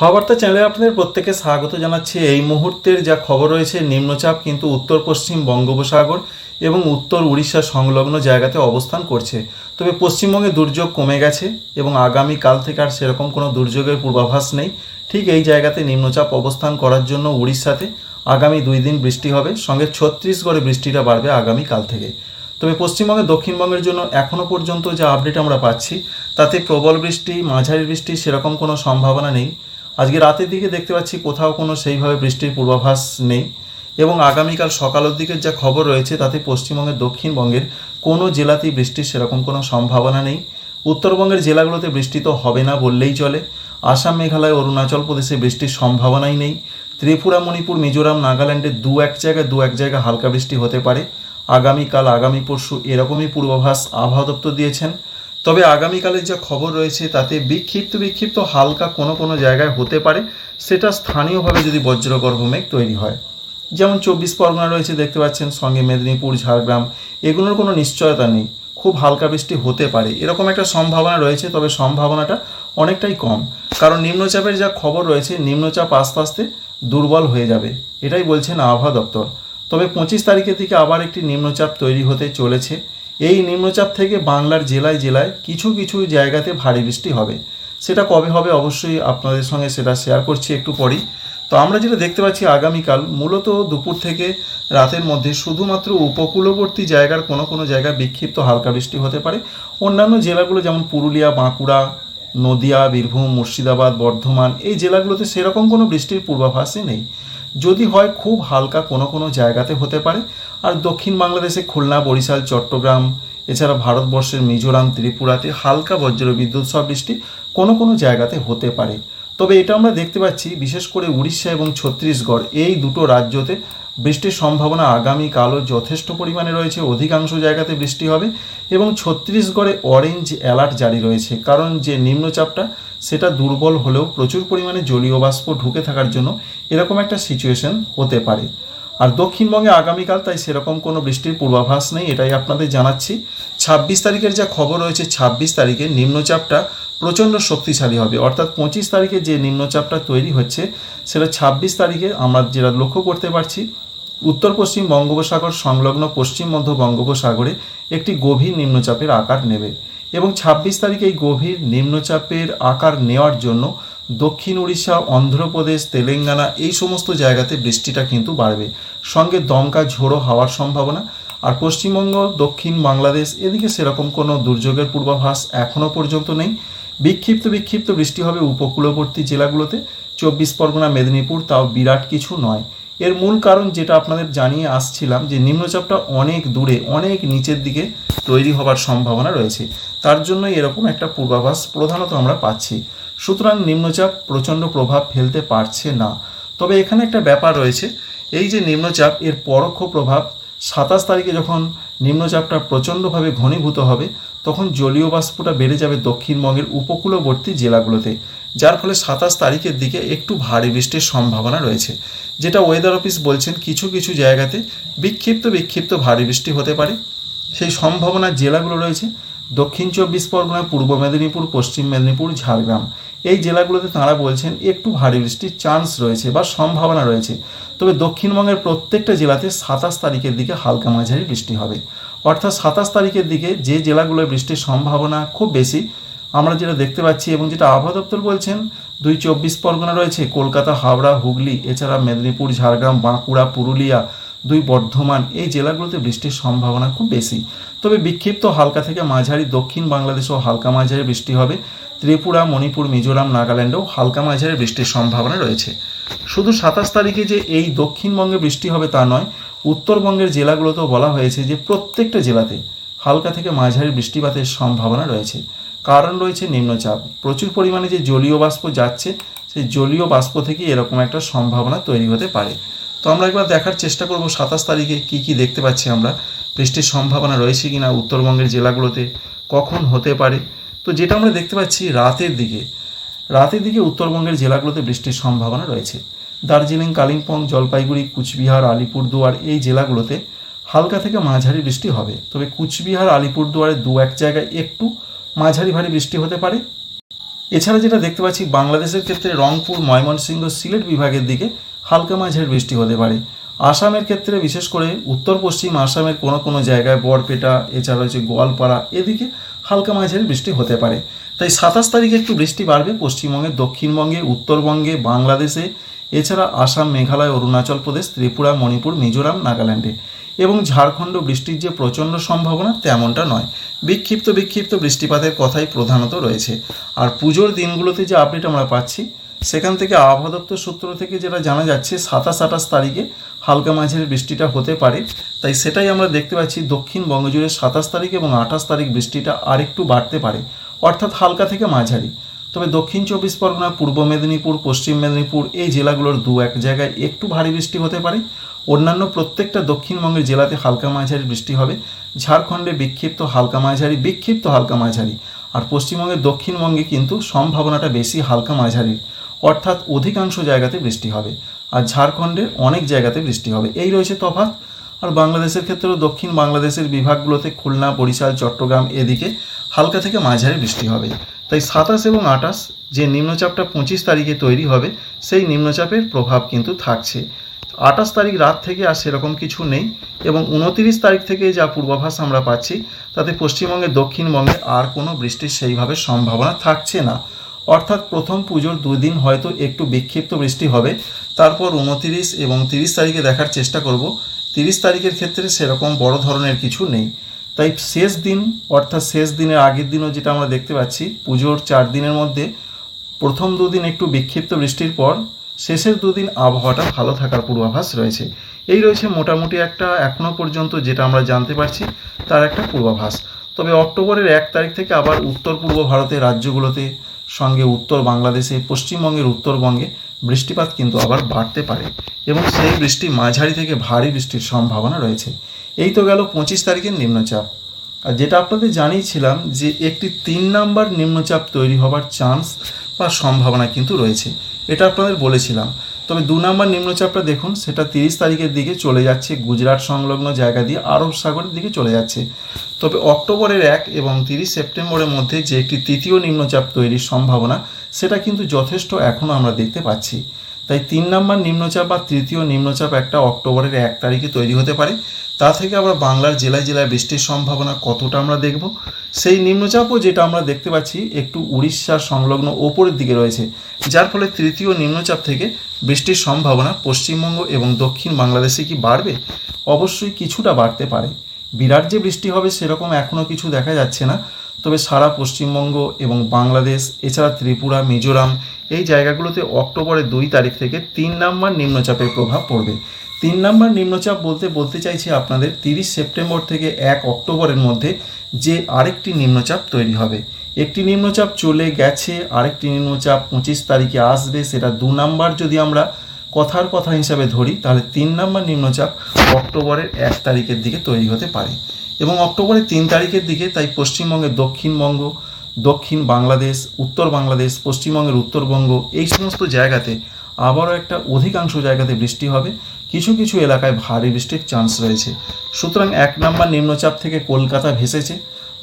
হাওয়ার্তা চ্যানেলে আপনাদের প্রত্যেকে স্বাগত জানাচ্ছি। এই মুহূর্তের যা খবর রয়েছে, নিম্নচাপ কিন্তু উত্তর, পশ্চিম বঙ্গোপসাগর এবং উত্তর উড়িষ্যা সংলগ্ন জায়গাতে অবস্থান করছে। তবে পশ্চিমবঙ্গে দুর্যোগ কমে গেছে এবং আগামী কাল থেকে আর সেরকম কোনো দুর্যোগের পূর্বাভাস নেই। ঠিক এই জায়গাতে নিম্নচাপ অবস্থান করার জন্য উড়িষ্যাতে আগামী দুই দিন বৃষ্টি হবে। সঙ্গে ছত্তিশগড়ে বৃষ্টিটা বাড়বে আগামী কাল থেকে। তবে পশ্চিমবঙ্গে দক্ষিণবঙ্গের জন্য এখনও পর্যন্ত যা আপডেট আমরা পাচ্ছি, তাতে প্রবল বৃষ্টি, মাঝারি বৃষ্টি সেরকম কোনো সম্ভাবনা নেই। আজকে রাতের দিকে দেখতে পাচ্ছি কোথাও কোনো সেইভাবে বৃষ্টির পূর্বাভাস নেই এবং আগামীকাল সকালের দিকের যা খবর রয়েছে তাতে পশ্চিমবঙ্গের দক্ষিণবঙ্গের কোনো জেলাতেই বৃষ্টির সেরকম কোনো সম্ভাবনা নেই। উত্তরবঙ্গের জেলাগুলোতে বৃষ্টি তো হবে না বললেই চলে। আসাম, মেঘালয়, অরুণাচল প্রদেশে বৃষ্টির সম্ভাবনাই নেই। ত্রিপুরা, মণিপুর, মিজোরাম, নাগাল্যান্ডে দু এক জায়গায় দু এক জায়গায় হালকা বৃষ্টি হতে পারে। আগামীকাল, আগামী পরশু এরকমই পূর্বাভাস আবহাওয়া দপ্তর দিয়েছেন। তবে আগামীকালের যা খবর রয়েছে তাতে বিক্ষিপ্ত বিক্ষিপ্ত হালকা কোনো কোনো জায়গায় হতে পারে, সেটা স্থানীয়ভাবে যদি বজ্রগর্ভ মেঘ তৈরি হয়। যেমন চব্বিশ পরগনা রয়েছে, দেখতে পাচ্ছেন সঙ্গে মেদিনীপুর, ঝাড়গ্রাম, এগুলোর কোনো নিশ্চয়তা নেই। খুব হালকা বৃষ্টি হতে পারে। এরকম একটা সম্ভাবনা রয়েছে, তবে সম্ভাবনাটা অনেকটাই কম। কারণ নিম্নচাপের যা খবর রয়েছে, নিম্নচাপ আস্তে আস্তে দুর্বল হয়ে যাবে, এটাই বলছেন আবহাওয়া দপ্তর। তবে পঁচিশ তারিখের দিকে আবার একটি নিম্নচাপ তৈরি হতে চলেছে। এই নিম্নচাপ থেকে বাংলার জেলায় জেলায় কিছু কিছু জায়গাতে ভারী বৃষ্টি হবে। সেটা কবে হবে অবশ্যই আপনাদের সঙ্গে সেটা শেয়ার করছি একটু পরেই। তো আমরা যেটা দেখতে পাচ্ছি আগামীকাল, মূলত দুপুর থেকে রাতের মধ্যে শুধুমাত্র উপকূলবর্তী জায়গার কোনো কোনো জায়গায় বিক্ষিপ্ত হালকা বৃষ্টি হতে পারে। অন্যান্য জেলাগুলো যেমন পুরুলিয়া, বাঁকুড়া নদিয়া, বীরভূম, মুর্শিদাবাদ, বর্ধমান, এই জেলাগুলোতে সেরকম কোনো বৃষ্টির পূর্বাভাসই নেই। যদি হয়, খুব হালকা কোনো কোনো জায়গাতে হতে পারে। আর দক্ষিণ বাংলাদেশে খুলনা, বরিশাল, চট্টগ্রাম, এছাড়া ভারতবর্ষের মিজোরাম, ত্রিপুরাতে হালকা বজ্র বিদ্যুৎ সহ বৃষ্টি কোনো কোনো জায়গাতে হতে পারে। তবে এটা আমরা দেখতে পাচ্ছি, বিশেষ করে উড়িষ্যা এবং ছত্তিশগড়, এই দুটো রাজ্যতে বৃষ্টির সম্ভাবনা আগামীকালও যথেষ্ট পরিমাণে রয়েছে, অধিকাংশ জায়গাতে বৃষ্টি হবে এবং ছত্তিশগড়ে অরেঞ্জ অ্যালার্ট জারি রয়েছে। কারণ যে নিম্নচাপটা, সেটা দুর্বল হলেও প্রচুর পরিমাণে জলীয় বাষ্প ঢুকে থাকার জন্য এরকম একটা সিচুয়েশন হতে পারে। আর দক্ষিণবঙ্গে আগামীকাল তাই সেরকম কোনো বৃষ্টির পূর্বাভাস নেই, এটাই আপনাদের জানাচ্ছি। ছাব্বিশ তারিখের যা খবর রয়েছে, ছাব্বিশ তারিখে নিম্নচাপটা প্রচণ্ড শক্তিশালী হবে। অর্থাৎ পঁচিশ তারিখে যে নিম্নচাপটা তৈরি হচ্ছে, সেটা ছাব্বিশ তারিখে আমরা যেটা লক্ষ্য করতে পারছি, উত্তর পশ্চিম বঙ্গোপসাগর সংলগ্ন পশ্চিম মধ্য বঙ্গোপসাগরে একটি গভীর নিম্নচাপের আকার নেবে। এবং ছাব্বিশ তারিখে এই গভীর নিম্নচাপের আকার নেওয়ার জন্য দক্ষিণ উড়িষ্যা অন্ধ্রপ্রদেশ, তেলেঙ্গানা এই সমস্ত জায়গাতে বৃষ্টিটা কিন্তু বাড়বে। সঙ্গে দমকা ঝোড়ো হওয়ার সম্ভাবনা। আর পশ্চিমবঙ্গ, দক্ষিণ বাংলাদেশ এদিকে সেরকম কোনো দুর্যোগের পূর্বাভাস এখনও পর্যন্ত নেই। বিক্ষিপ্ত বিক্ষিপ্ত বৃষ্টি হবে উপকূলবর্তী জেলাগুলোতে। চব্বিশ পরগনা, মেদিনীপুর তাও বিরাট কিছু নয়। এর মূল কারণ যেটা আপনাদের জানিয়ে আসছিলাম যে নিম্নচাপটা অনেক দূরে, অনেক নিচের দিকে তৈরি হবার সম্ভাবনা রয়েছে। তার জন্য এরকম একটা পূর্বাভাস প্রধানত আমরা পাচ্ছি। সুতরাং নিম্নচাপ প্রচণ্ড প্রভাব ফেলতে পারছে না। তবে এখানে একটা ব্যাপার রয়েছে। এই যে নিম্নচাপ, এর পরোক্ষ প্রভাব সাতাশ তারিখে যখন নিম্নচাপটা প্রচণ্ডভাবে ঘনীভূত হবে, তখন জলীয় বাষ্পটা বেড়ে যাবে দক্ষিণবঙ্গের উপকূলবর্তী জেলাগুলোতে, যার ফলে সাতাশ তারিখের দিকে একটু ভারী বৃষ্টির সম্ভাবনা রয়েছে। যেটা ওয়েদার অফিস বলছেন, কিছু কিছু জায়গাতে বিক্ষিপ্ত বিক্ষিপ্ত ভারী বৃষ্টি হতে পারে। সেই সম্ভাবনা জেলাগুলো রয়েছে। দক্ষিণ চব্বিশ পরগনা, পূর্ব মেদিনীপুর, পশ্চিম মেদিনীপুর, ঝাড়গ্রাম। এই জেলাগুলোতে তাঁরা বলছেন, একটু ভারী বৃষ্টির চান্স রয়েছে বা সম্ভাবনা রয়েছে। তবে দক্ষিণবঙ্গের প্রত্যেকটা জেলাতে সাতাশ তারিখের দিকে হালকা মাঝারি বৃষ্টি হবে। অর্থাৎ সাতাশ তারিখের দিকে যে জেলাগুলোয় বৃষ্টির সম্ভাবনা খুব বেশি, আমরা যেটা দেখতে পাচ্ছি এবং যেটা আবহাওয়া দপ্তর বলছেন, দুই চব্বিশ পরগনা রয়েছে, কলকাতা, হাওড়া, হুগলি, এছাড়া মেদিনীপুর, ঝাড়গ্রাম, বাঁকুড়া, পুরুলিয়া দুই বর্ধমান এই জেলাগুলোতে বৃষ্টির সম্ভাবনা খুব বেশি। তবে বিক্ষিপ্ত হালকা থেকে মাঝারি দক্ষিণ বাংলাদেশেও হালকা মাঝারি বৃষ্টি হবে। ত্রিপুরা, মণিপুর, মিজোরাম, নাগাল্যান্ডেও হালকা মাঝারি বৃষ্টির সম্ভাবনা রয়েছে। শুধু সাতাশ তারিখে যে এই দক্ষিণবঙ্গে বৃষ্টি হবে তা নয়, উত্তরবঙ্গের জেলাগুলোতেও বলা হয়েছে যে প্রত্যেকটা জেলাতে হালকা থেকে মাঝারি বৃষ্টিপাতের সম্ভাবনা রয়েছে। কারণ রয়েছে নিম্নচাপ। প্রচুর পরিমাণে যে জলীয় বাষ্প যাচ্ছে, সেই জলীয় বাষ্প থেকে এরকম একটা সম্ভাবনা তৈরি হতে পারে। তো আমরা একবার দেখার চেষ্টা করব সাতাশ তারিখে কি কি দেখতে পাচ্ছি আমরা, বৃষ্টির সম্ভাবনা রয়েছে কিনা উত্তরবঙ্গের জেলাগুলোতে, কখন হতে পারে? তো যেটা আমরা দেখতে পাচ্ছি রাতের দিকে রাতের দিকে উত্তরবঙ্গের জেলাগুলোতে বৃষ্টির সম্ভাবনা রয়েছে। দার্জিলিং, কালিম্পং, জলপাইগুড়ি, কুচবিহার, আলিপুরদুয়ার এই জেলাগুলোতে হালকা থেকে মাঝারি বৃষ্টি হবে। তবে কুচবিহার, আলিপুরদুয়ারে দু এক জায়গায় একটু মাঝারি ভারী বৃষ্টি হতে পারে। এছাড়া যেটা দেখতে পাচ্ছি, বাংলাদেশের ক্ষেত্রে রংপুর, ময়মনসিংহ, সিলেট বিভাগের দিকে হালকা মাঝের বৃষ্টি হতে পারে। আসামের ক্ষেত্রে বিশেষ করে উত্তর পশ্চিম আসামের কোনো কোনো জায়গায় বরপেটা, এছাড়া হচ্ছে গোয়ালপাড়া, এদিকে হালকা মাঝের বৃষ্টি হতে পারে। তাই সাতাশ তারিখে একটু বৃষ্টি বাড়বে পশ্চিমবঙ্গে, দক্ষিণবঙ্গে, উত্তরবঙ্গে, বাংলাদেশে, এছাড়া আসাম, মেঘালয়, অরুণাচল প্রদেশ, ত্রিপুরা, মণিপুর, মিজোরাম, নাগাল্যান্ডে। এবং ঝাড়খণ্ড বৃষ্টির যে প্রচণ্ড সম্ভাবনা তেমনটা নয়। বিক্ষিপ্ত বিক্ষিপ্ত বৃষ্টিপাতের কথাই প্রধানত রয়েছে। আর পুজোর দিনগুলোতে যে আপডেট আমরা পাচ্ছি সেখান থেকে আবহাওয়া দপ্তর সূত্র থেকে যেটা জানা যাচ্ছে, সাতাশ আঠাশ তারিখে হালকা মাঝের বৃষ্টিটা হতে পারে। তাই সেটাই আমরা দেখতে পাচ্ছি দক্ষিণবঙ্গ জুড়ে সাতাশ তারিখ এবং আঠাশ তারিখ বৃষ্টিটা আরেকটু বাড়তে পারে, অর্থাৎ হালকা থেকে মাঝারি। তবে দক্ষিণ চব্বিশ পরগনা, পূর্ব মেদিনীপুর, পশ্চিম মেদিনীপুর এই জেলাগুলোর দু এক জায়গায় একটু ভারী বৃষ্টি হতে পারে। অন্যান্য প্রত্যেকটা দক্ষিণবঙ্গের জেলাতে হালকা মাঝারি বৃষ্টি হবে। ঝাড়খণ্ডে বিক্ষিপ্ত হালকা মাঝারি, বিক্ষিপ্ত হালকা মাঝারি। আর পশ্চিমবঙ্গের দক্ষিণবঙ্গে কিন্তু সম্ভাবনাটা বেশি হালকা মাঝারির। অর্থাৎ অধিকাংশ জায়গাতে বৃষ্টি হবে। আর ঝাড়খণ্ডের অনেক জায়গাতে বৃষ্টি হবে। এই রয়েছে তফাৎ। আর বাংলাদেশের ক্ষেত্রেও দক্ষিণ বাংলাদেশের বিভাগগুলোতে খুলনা, বরিশাল, চট্টগ্রাম এদিকে হালকা থেকে মাঝারি বৃষ্টি হবে। তাই সাতাশ এবং আঠাশ যে নিম্নচাপটা পঁচিশ তারিখে তৈরি হবে, সেই নিম্নচাপের প্রভাব কিন্তু থাকছে। আঠাশ তারিখ রাত থেকে আর সেরকম কিছু নেই এবং উনতিরিশ তারিখ থেকে যা পূর্বাভাস আমরা পাচ্ছি, তাতে পশ্চিমবঙ্গের দক্ষিণবঙ্গে আর কোনো বৃষ্টির সেইভাবে সম্ভাবনা থাকছে না। অর্থাৎ প্রথম পুজোর দুই দিন হয়তো একটু বিক্ষিপ্ত বৃষ্টি হবে। তারপর উনতিরিশ এবং তিরিশ তারিখে দেখার চেষ্টা করব। তিরিশ তারিখের ক্ষেত্রে সেরকম বড় ধরনের কিছু নেই। তাই শেষ দিন, অর্থাৎ শেষ দিনের আগের দিনও যেটা আমরা দেখতে পাচ্ছি, পুজোর চার দিনের মধ্যে প্রথম দুদিন একটু বিক্ষিপ্ত বৃষ্টির পর শেষের দুদিন আবহাওয়াটা ভালো থাকার পূর্বাভাস রয়েছে। এই রয়েছে মোটামুটি একটা এখনও পর্যন্ত যেটা আমরা জানতে পারছি, তার একটা পূর্বাভাস। তবে অক্টোবরের এক তারিখ থেকে আবার উত্তর পূর্ব ভারতের রাজ্যগুলোতে সঙ্গে উত্তর বাংলাদেশে, পশ্চিমবঙ্গের উত্তরবঙ্গে বৃষ্টিপাত কিন্তু আবার বাড়তে পারে এবং সেই বৃষ্টি মাঝারি থেকে ভারী বৃষ্টির সম্ভাবনা রয়েছে। এই তো গেল পঁচিশ তারিখের নিম্নচাপ। আর যেটা আপনাদের জানিয়েছিলাম যে একটি তিন নাম্বার নিম্নচাপ তৈরি হবার চান্স বা সম্ভাবনা কিন্তু রয়েছে, এটা আপনাদের বলেছিলাম। তবে দু নম্বর নিম্নচাপটা দেখুন, সেটা তিরিশ তারিখের দিকে চলে যাচ্ছে, গুজরাট সংলগ্ন জায়গা দিয়ে আরব সাগরের দিকে চলে যাচ্ছে। তবে অক্টোবরের এক এবং তিরিশ সেপ্টেম্বরের মধ্যে যে একটি তৃতীয় নিম্নচাপ তৈরির সম্ভাবনা, সেটা কিন্তু যথেষ্ট এখনও আমরা দেখতে পাচ্ছি। তাই তিন নম্বর নিম্নচাপ বা তৃতীয় নিম্নচাপ একটা অক্টোবরের এক তারিখে তৈরি হতে পারে। তা থেকে আমরা বাংলার জেলায় জেলায় বৃষ্টির সম্ভাবনা কতটা আমরা দেখব? সেই নিম্নচাপও যেটা আমরা দেখতে পাচ্ছি, একটু উড়িষ্যার সংলগ্ন ওপরের দিকে রয়েছে, যার ফলে তৃতীয় নিম্নচাপ থেকে বৃষ্টির সম্ভাবনা পশ্চিমবঙ্গ এবং দক্ষিণ বাংলাদেশে কি বাড়বে? অবশ্যই কিছুটা বাড়তে পারে। বিরাট যে বৃষ্টি হবে সেরকম এখনও কিছু দেখা যাচ্ছে না। তবে সারা পশ্চিমবঙ্গ এবং বাংলাদেশ, এছাড়া ত্রিপুরা, মিজোরাম এই জায়গাগুলোতে অক্টোবরের দুই তারিখ থেকে তিন নাম্বার নিম্নচাপের প্রভাব পড়বে। তিন নাম্বার নিম্নচাপ বলতে বলতে চাইছি আপনাদের তিরিশ সেপ্টেম্বর থেকে এক অক্টোবরের মধ্যে যে আরেকটি নিম্নচাপ তৈরি হবে। একটি নিম্নচাপ চলে গেছে, আরেকটি নিম্নচাপ পঁচিশ তারিখে আসবে, সেটা দু নাম্বার যদি আমরা কথার কথা হিসাবে ধরি, তাহলে তিন নাম্বার নিম্নচাপ অক্টোবরের এক তারিখের দিকে তৈরি হতে পারে। এবং অক্টোবরের তিন তারিখের দিকে তাই পশ্চিমবঙ্গের দক্ষিণবঙ্গ, দক্ষিণ বাংলাদেশ, উত্তর বাংলাদেশ, পশ্চিমবঙ্গের উত্তরবঙ্গ এই সমস্ত জায়গাতে আবারও একটা অধিকাংশ জায়গাতে বৃষ্টি হবে। কিছু কিছু এলাকায় ভারী বৃষ্টির চান্স রয়েছে। সুতরাং এক নম্বর নিম্নচাপ থেকে কলকাতা ভেসেছে।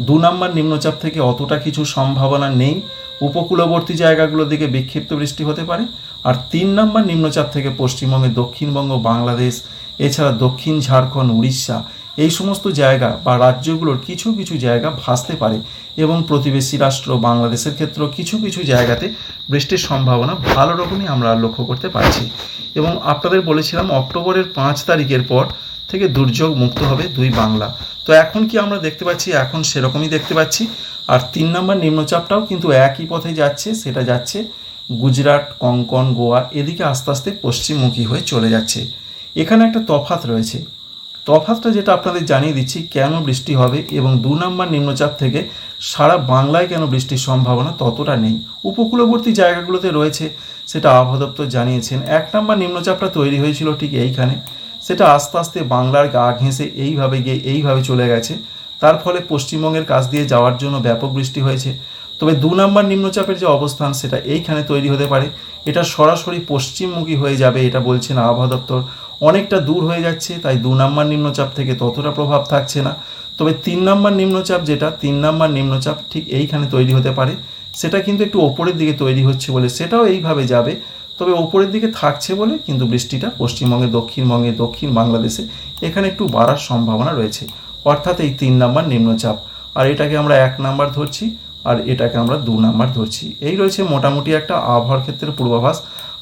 দু নম্বর নিম্নচাপ থেকে অতটা কিছু সম্ভাবনা নেই। উপকূলবর্তী জায়গাগুলোর দিকে বিক্ষিপ্ত বৃষ্টি হতে পারে। আর তিন নম্বর নিম্নচাপ থেকে পশ্চিমবঙ্গে দক্ষিণবঙ্গ, বাংলাদেশ, এছাড়া দক্ষিণ ঝাড়খণ্ড, উড়িষ্যা এই সমস্ত জায়গা বা রাজ্যগুলোর কিছু কিছু জায়গা ভাসতে পারে এবং প্রতিবেশী রাষ্ট্র বাংলাদেশের ক্ষেত্রেও কিছু কিছু জায়গাতে বৃষ্টির সম্ভাবনা ভালো রকমই আমরা লক্ষ্য করতে পারছি। এবং আপনাদের বলেছিলাম অক্টোবরের পাঁচ তারিখের পর থেকে দুর্যোগ মুক্ত হবে দুই বাংলা। তো এখন কি আমরা দেখতে পাচ্ছি? এখন সেরকমই দেখতে পাচ্ছি। আর তিন নম্বর নিম্নচাপটাও কিন্তু একই পথে যাচ্ছে, সেটা যাচ্ছে গুজরাট, কঙ্কন, গোয়া, এদিকে আস্তে আস্তে পশ্চিমমুখী হয়ে চলে যাচ্ছে। এখানে একটা তফাত রয়েছে। তফাতটা যেটা আপনাদের জানিয়ে দিচ্ছি, কেন বৃষ্টি হবে এবং দু নম্বর নিম্নচাপ থেকে সারা বাংলায় কেন বৃষ্টির সম্ভাবনা ততটা নেই? উপকূলবর্তী জায়গাগুলোতে রয়েছে, সেটা আবহাওয়া দপ্তর জানিয়েছেন। এক নম্বর নিম্নচাপটা তৈরি হয়েছিল ঠিক এইখানে। সেটা আস্তে আস্তে বাংলার গা ঘেঁষে এইভাবে গিয়ে এইভাবে চলে গেছে। তার ফলে পশ্চিমবঙ্গের কাছ দিয়ে যাওয়ার জন্য ব্যাপক বৃষ্টি হয়েছে। তবে দু নম্বর নিম্নচাপের যে অবস্থান, সেটা এইখানে তৈরি হতে পারে। এটা সরাসরি পশ্চিমমুখী হয়ে যাবে, এটা বলছেন আবহাওয়া দপ্তর। অনেকটা দূর হয়ে যাচ্ছে, তাই দু নম্বর নিম্নচাপ থেকে ততটা প্রভাব থাকছে না। তবে তিন নম্বর নিম্নচাপ যেটা, তিন নম্বর নিম্নচাপ ঠিক এইখানে তৈরি হতে পারে। সেটা কিন্তু একটু ওপরের দিকে তৈরি হচ্ছে বলে, সেটাও এইভাবে যাবে। তবে ওপরের দিকে থাকছে বলে কিন্তু বৃষ্টিটা পশ্চিমবঙ্গে দক্ষিণবঙ্গে দক্ষিণ বাংলাদেশে এখানে একটু বাড়ার সম্ভাবনা রয়েছে। অর্থাৎ এই তিন নাম্বার নিম্নচাপ। আর এটাকে আমরা এক নাম্বার ধরছি। আর এটাকে আমরা দু নাম্বার ধরছি। এই রয়েছে মোটামুটি একটা আবহাওয়ার ক্ষেত্রে পূর্বাভাস।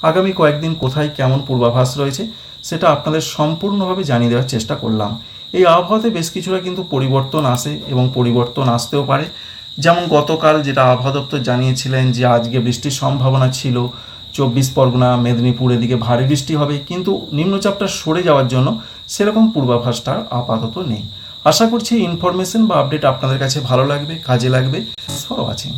আগামী কয়েকদিন কোথায় কেমন পূর্বাভাস রয়েছে, সেটা আপনাদের সম্পূর্ণভাবে জানিয়ে দেওয়ার চেষ্টা করলাম। এই আবহাওয়াতে বেশ কিছুটা কিন্তু পরিবর্তন আসে এবং পরিবর্তন আসতেও পারে। যেমন গতকাল যেটা আবহাওয়া দপ্তর জানিয়েছিলেন যে আজকে বৃষ্টির সম্ভাবনা ছিল, চব্বিশ পরগনা, মেদিনীপুর এদিকে ভারী বৃষ্টি হবে, কিন্তু নিম্নচাপটা সরে যাওয়ার জন্য সেরকম পূর্বাভাসটা আপাতত নেই। আশা করছি ইনফরমেশন বা আপডেট আপনাদের কাছে ভালো লাগবে কাজে লাগবে। For watching